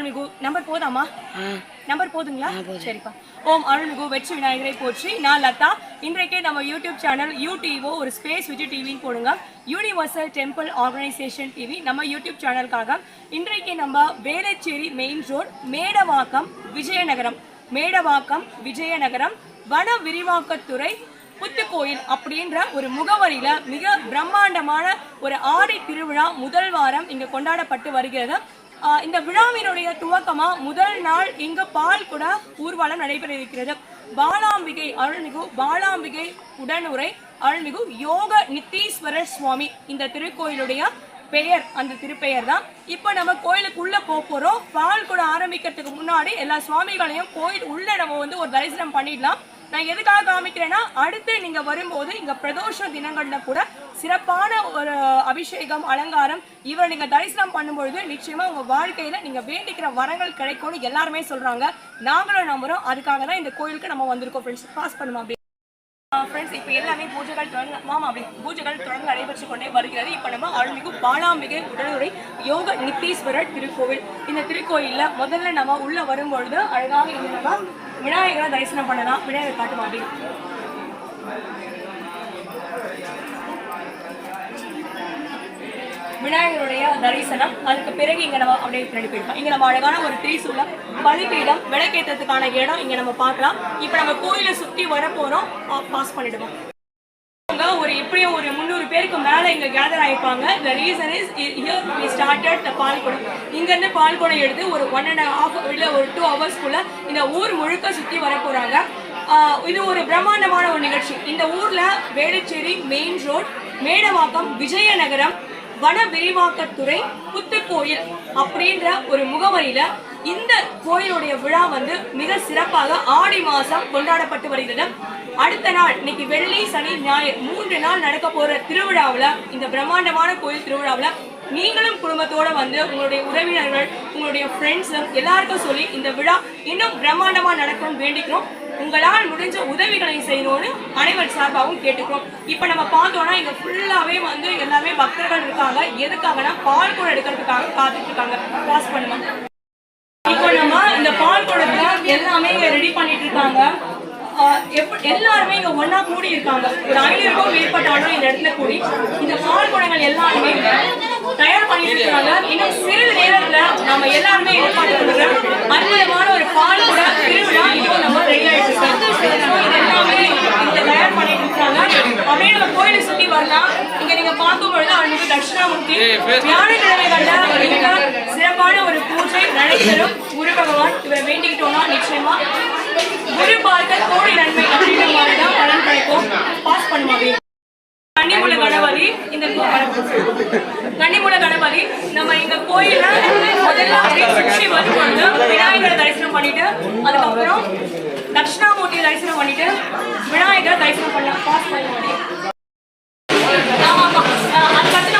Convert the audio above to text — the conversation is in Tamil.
அருள்மிகு. நம்பர் போதாமா நம்பர் போதுங்களா? சரிப்பா. ஓம் அருள்மிகு வெற்றி விநாயகரை போற்றி. நான் லதா. இன்றைக்கே நம்ம யூடியூப் சேனல் யூடிஓ ஒரு ஸ்பேஸ் விஜய் டிவின்னு போடுங்க. யூனிவர்சல் டெம்பிள் ஆர்கனைசேஷன் டிவி நம்ம யூடியூப் சேனலுக்காக இன்றைக்கு நம்ம வேளச்சேரி மெயின் ரோட் மேடவாக்கம் விஜயநகரம். மேடவாக்கம் விஜயநகரம் வன விரிவாக்கத்துறை புத்துக்கோயில் அப்படின்ற ஒரு முகவரியில மிக பிரம்மாண்டமான ஒரு ஆடி திருவிழா முதல் வாரம் இங்க கொண்டாடப்பட்டு வருகிறது. இந்த விழாவினுடைய துவக்கமா முதல் நாள் இங்கு பால் கூட ஊர்வலம் நடைபெற இருக்கிறது பாலாம்பிகை அருள்மிகு பாலாம்பிகை உடனுரை அருள்மிகு யோக நித்தீஸ்வரர் சுவாமி. இந்த திருக்கோயிலுடைய பெயர் அந்த திருப்பெயர் தான் இப்போ நம்ம கோயிலுக்குள்ள போக போறோம். பால் கூட ஆரம்பிக்கிறதுக்கு முன்னாடி எல்லா சுவாமிகளையும் கோயில் உள்ள நம்ம வந்து ஒரு தரிசனம் பண்ணிடலாம். நான் எதுக்காக காமிக்கிறேன்னா அடுத்து நீங்க வரும்போது இங்க பிரதோஷ தினங்கள்ல கூட சிறப்பான ஒரு அபிஷேகம் அலங்காரம் இவரை நீங்கள் தரிசனம் பண்ணும்பொழுது நிச்சயமா உங்கள் வாழ்க்கையில் நீங்கள் வேண்டிக்கிற வரங்கள் கிடைக்கும்னு எல்லாருமே சொல்றாங்க. நாங்களும் நம்புறோம். அதுக்காக தான் இந்த கோயிலுக்கு நம்ம வந்திருக்கோம் ஃப்ரெண்ட்ஸ் பாஸ் பண்ணுமா அப்படி? ஃப்ரெண்ட்ஸ் இப்போ எல்லாமே பூஜைகள் தொடர்ந்து மாமா அப்படி பூஜைகள் தொடர்ந்து நடைபெற்று கொண்டே வருகிறது. இப்போ நம்ம அருள்மிகு பாலாம்பிகை உடலுரை யோக நித்தீஸ்வரர் திருக்கோவில். இந்த திருக்கோயிலில் முதல்ல நம்ம உள்ளே வரும்பொழுது அழகாக இங்க நம்ம விநாயகரை தரிசனம் பண்ணலாம். விநாயகர் காட்டுமா அப்படி? விநாயகருடைய தரிசனம். அதுக்கு பிறகு இங்க நம்ம அப்படியே பின்னாடி போயிருக்கோம் இங்க நம்ம அழகான ஒரு திரிசூலம். பலிபீடம் விளக்கேற்றத்துக்கான இடம் இங்க நம்ம பார்க்கலாம். இப்போ நம்ம கோயிலை சுத்தி வரப்போகிறோம் பாஸ் பண்ணிடுவோம். ஒரு எப்படியும் ஒரு முந்நூறு பேருக்கு மேல இங்க gather ஆயிருப்பாங்க. The reason is here we started the பால்குடம் இங்க இருந்து பால்குடம் எடுத்து ஒரு ஒன் அண்ட் ஹாஃப் இல்ல ஒரு டூ ஹவர்ஸ்க்குள்ள இந்த ஊர் முழுக்க சுத்தி வர போறாங்க இது ஒரு பிரம்மாண்டமான ஒரு நிகழ்ச்சி. இந்த ஊர்ல வேளச்சேரி மெயின் ரோட் மேடவாக்கம் விஜயநகரம் வன விரிவாக்கத்துறை புத்துக்கோயில் அப்படின்ற ஒரு முகவரியில இந்த கோயிலுடைய விழா வந்து மிக சிறப்பாக ஆடி மாசம் கொண்டாடப்பட்டு வருகிறது. அடுத்த நாள் இன்னைக்கு வெள்ளி சனி ஞாயிறு மூன்று நாள் நடக்க போற திருவிழாவில் இந்த பிரம்மாண்டமான கோயில் திருவிழாவில் நீங்களும் குடும்பத்தோட வந்து உங்களுடைய உறவினர்கள் உங்களுடைய ஃப்ரெண்ட்ஸ் எல்லாருக்கும் சொல்லி இந்த விழா இன்னும் பிரம்மாண்டமாக நடக்கணும்னு வேண்டிக்கிறோம். உங்களால் முடிஞ்ச உதவிகளை செய்யணும்னு அனைவர் சார்பாகவும் கேட்டுக்கிறோம். இப்போ நம்ம பார்த்தோம்னா இங்க ஃபுல்லாவே வந்து எல்லாமே பக்தர்கள் இருக்காங்க. எதுக்காகனா பால் கூட எடுக்கிறதுக்காக காத்துட்டு இருக்காங்க பாஸ் பண்ணுவாங்க இப்போ நம்ம இந்த பால் குடத்தை எல்லாமே இங்க ரெடி பண்ணிட்டு இருக்காங்க எல்லாருமே இங்க ஒன்னா கூடி இருக்காங்க ஒரு ஐநூறுக்கும் மேற்பட்டாலும் இந்த இடத்துல கூடி இந்த பால் குடங்கள் எல்லாருமே தயார் பண்ணிட்டு இருக்காங்க இன்னும் சிறிது நேரத்துல நம்ம எல்லாருமே எதிர்பார்த்து அற்புதமான ஒரு பால் குட திருவிழா இதுவும் நம்ம ரெடி ஆயிட்டு இருக்கோம் இது எல்லாமே இங்க தயார் பண்ணிட்டு இருக்காங்க அப்படியே நம்ம கோயிலை சுத்தி வரலாம் நீங்க பார்க்கும் பொழுது அவங்களுக்கு தட்சிணாமூர்த்தி வியாழக்கிழமைகள்ல சிறப்பான ஒரு பூஜை நடைபெறும். குரு பகவான் இவரை வேண்டிக்கிட்டோம்னா நிச்சயமா. குரு பார்க்க கோடி நன்மை அப்படின்ற மாதிரி தான் பலன் கிடைக்கும். பாஸ் பண்ணுவாங்க கன்னிமூல கணபதி இந்த கன்னிமூல கணபதி நம்ம இந்த கோயில முதல்ல சுற்றி வரும்பொழுது விநாயகரை தரிசனம் பண்ணிட்டு அதுக்கப்புறம் தட்சிணாமூர்த்தியை தரிசனம் பண்ணிட்டு விநாயகரை தரிசனம் பண்ணலாம் பாஸ் ஆமா ஆமா அஹ் அதுக்கடுத்து நம்ம பார்த்தோம்னா